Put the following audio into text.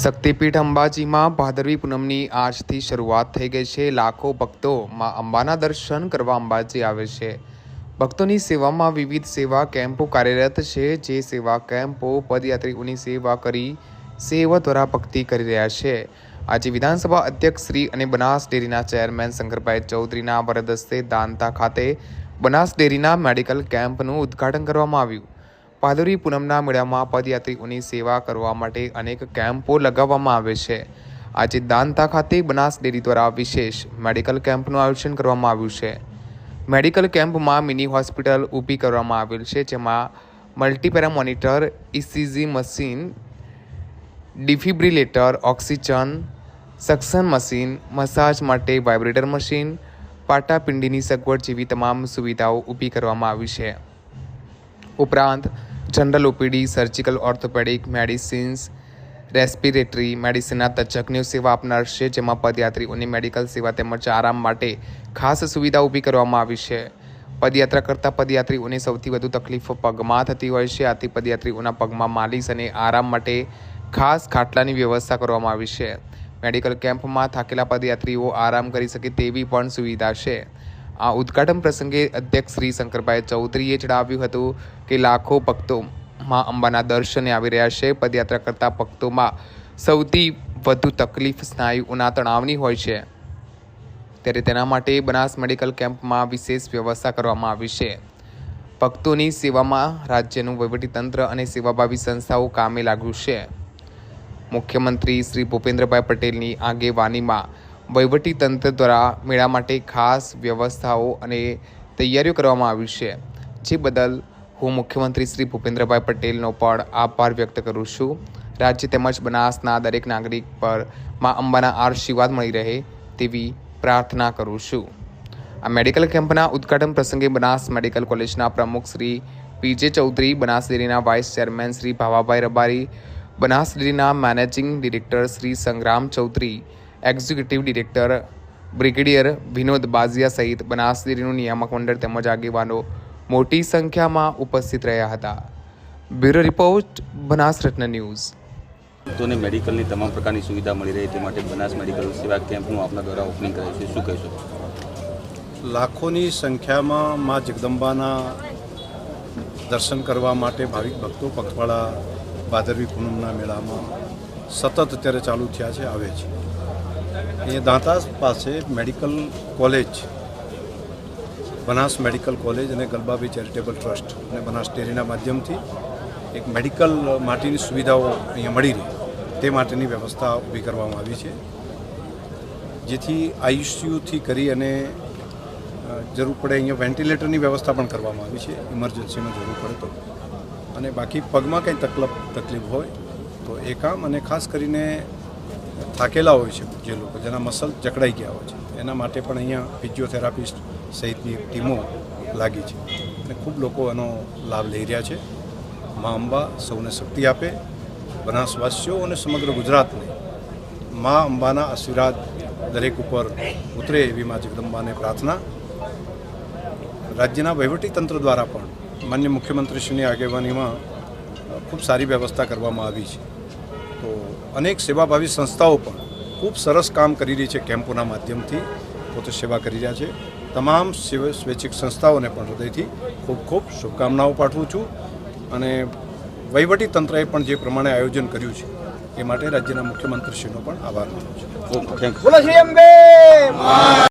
શક્તિપીઠ અંબાજીમાં ભાદરવી પૂનમની આજથી શરૂઆત થઈ ગઈ છે. લાખો ભક્તો માં અંબાના દર્શન કરવા અંબાજી આવે છે. ભક્તોની સેવામાં વિવિધ સેવા કેમ્પો કાર્યરત છે. જે સેવા કેમ્પો, પદયાત્રીઓની સેવા કરી સેવા દ્વારા ભક્તિ કરી રહ્યા છે. આજે વિધાનસભા અધ્યક્ષ શ્રી અને બનાસ ડેરીના ચેરમેન શંકરભાઈ ચૌધરીના વરદસ્તે દાંતા ખાતે બનાસ ડેરીના મેડિકલ કેમ્પનું ઉદ્ઘાટન કરવામાં આવ્યું. ભાદરવી પૂનમના મેળામાં પદયાત્રીઓની સેવા કરવા માટે અનેક કેમ્પો લગાવવામાં આવે છે. આજે દાંતા ખાતે બનાસ ડેરી દ્વારા વિશેષ મેડિકલ કેમ્પનું આયોજન કરવામાં આવ્યું છે. મેડિકલ કેમ્પમાં મિની હોસ્પિટલ ઊભી કરવામાં આવેલ છે, જેમાં multipara monitor ECG machine, defibrillator, oxygen suction machine, massage માટે વાઇબ્રેટર મશીન પાટાપિંડીની સગવડ જેવી તમામ સુવિધાઓ ઊભી કરવામાં આવી છે. ઉપરાંત general OPD, surgical orthopaedic, medicines, respiratory, મેડિસિનના તજજ્ઞો સેવા આપનાર છે, જેમાં પદયાત્રીઓની મેડિકલ સેવા તેમજ આરામ માટે ખાસ સુવિધા ઊભી કરવામાં આવી છે. પદયાત્રા કરતા પદયાત્રીઓને સૌથી વધુ તકલીફ પગમાં થતી હોય છે. આથી પદયાત્રીઓના પગમાં માલિશ અને આરામ માટે ખાસ ખાટલાની વ્યવસ્થા કરવામાં આવી છે. મેડિકલ કેમ્પમાં થાકેલા પદયાત્રીઓ આરામ કરી શકે તેવી પણ સુવિધા છે. આ ઉદ્ઘાટન પ્રસંગે અધ્યક્ષ શ્રી શંકરભાઈ ચૌધરીએ જણાવ્યું હતું કે લાખો ભક્તો માં અંબાના દર્શને આવી રહ્યા છે. પદયાત્રા કરતા ભક્તોમાં સૌથી વધુ તકલીફ સ્નાયુઓના તણાવની હોય છે. ત્યારે તેના માટે બનાસ મેડિકલ કેમ્પમાં વિશેષ વ્યવસ્થા કરવામાં આવી છે. ભક્તોની સેવામાં રાજ્યનું વહીવટીતંત્ર અને સેવાભાવી સંસ્થાઓ કામે લાગ્યું છે. મુખ્યમંત્રી શ્રી ભૂપેન્દ્રભાઈ પટેલની આગેવાનીમાં તંત્ર દ્વારા મેળા માટે ખાસ વ્યવસ્થાઓ અને તૈયારીઓ કરવામાં આવી છે. જે બદલ હું મુખ્યમંત્રી શ્રી ભૂપેન્દ્રભાઈ પટેલનો પણ આભાર વ્યક્ત કરું છું. રાજ્ય તેમજ બનાસના દરેક નાગરિક પર મા અંબાના આશીર્વાદ મળી રહે તેવી પ્રાર્થના કરું છું. આ મેડિકલ કેમ્પના ઉદ્ઘાટન પ્રસંગે બનાસ મેડિકલ કોલેજના પ્રમુખ શ્રી પીજે ચૌધરી, બનાસ ડેરીના વાઇસ ચેરમેન શ્રી ભાવાભાઈ રબારી, બનાસ ડેરીના managing director Shri Sangram Chaudhary executive director brigadier Vinod Bazia સહિત બનાસ ડેરીનું નિયામક મંડળ તેમજ આગેવાનો મોટી સંખ્યામાં ઉપસ્થિત રહ્યા હતા. બ્યુરો રિપોર્ટ બનાસ રત્ન ન્યૂઝ. તોને મેડિકલની તમામ પ્રકારની સુવિધા મળી રહે તે માટે બનાસ મેડિકલ સેવા કેમ્પનું આપના દ્વારા ઓપનિંગ કરાયું છે. શું કહેશો? લાખોની સંખ્યામાં મા જગદંબાના દર્શન કરવા માટે ભાવિક ભક્તો પગપાળા ભાદરવી પૂનમના મેળામાં સતત અત્યારે ચાલુ થયા છે આવે છે. એ દાંતા પાસે medical college, Banas medical college અને ગલબાબી ચેરિટેબલ ટ્રસ્ટ અને બનાસ ડેરીના માધ્યમથી એક મેડિકલ માટેની સુવિધાઓ અહીંયા મળી રહે. તે માટેની વ્યવસ્થા ઊભી કરવામાં આવી છે. જેથી આઈસીયુથી કરી અને જરૂર પડે અહીંયા વેન્ટિલેટરની વ્યવસ્થા પણ કરવામાં આવી છે. ઇમરજન્સીમાં જરૂર પડે તો. અને બાકી પગમાં કંઈ તકલીફ તકલીફ હોય તો એ કામ અને ખાસ કરીને થાકેલા હોય છે જે લોકો, જેના મસલ જકડાઈ ગયા હોય છે. એના માટે પણ અહીંયા ફિઝિયોથેરાપિસ્ટ સહિતની ટીમો લાગી છે. અને ખૂબ લોકો એનો લાભ લઈ રહ્યા છે. મા અંબા સૌને શક્તિ આપે. બનાસવાસીઓ અને સમગ્ર ગુજરાતને મા અંબાના આશીર્વાદ દરેક ઉપર ઉતરે એવી મા જગદંબાને પ્રાર્થના. રાજ્યના વહીવટી તંત્ર દ્વારા પણ માન્ય મુખ્યમંત્રીશ્રીની આગેવાનીમાં ખૂબ સારી વ્યવસ્થા કરવામાં આવી છે. તો અનેક સેવાભાવી સંસ્થાઓ પણ ખૂબ સરસ કામ કરી રહી છે કેમ્પોના માધ્યમથી. પોતે સેવા કરી રહ્યા છે. તમામ સેવ- સ્વૈચ્છિક સંસ્થાઓને પણ હૃદયથી ખૂબ ખૂબ શુભકામનાઓ પાઠવું છું. અને વહીવટી તંત્રએ પણ જે પ્રમાણે આયોજન કર્યું છે એ માટે રાજ્યના મુખ્યમંત્રીશ્રીનો પણ આભાર માનું છું. Thank you.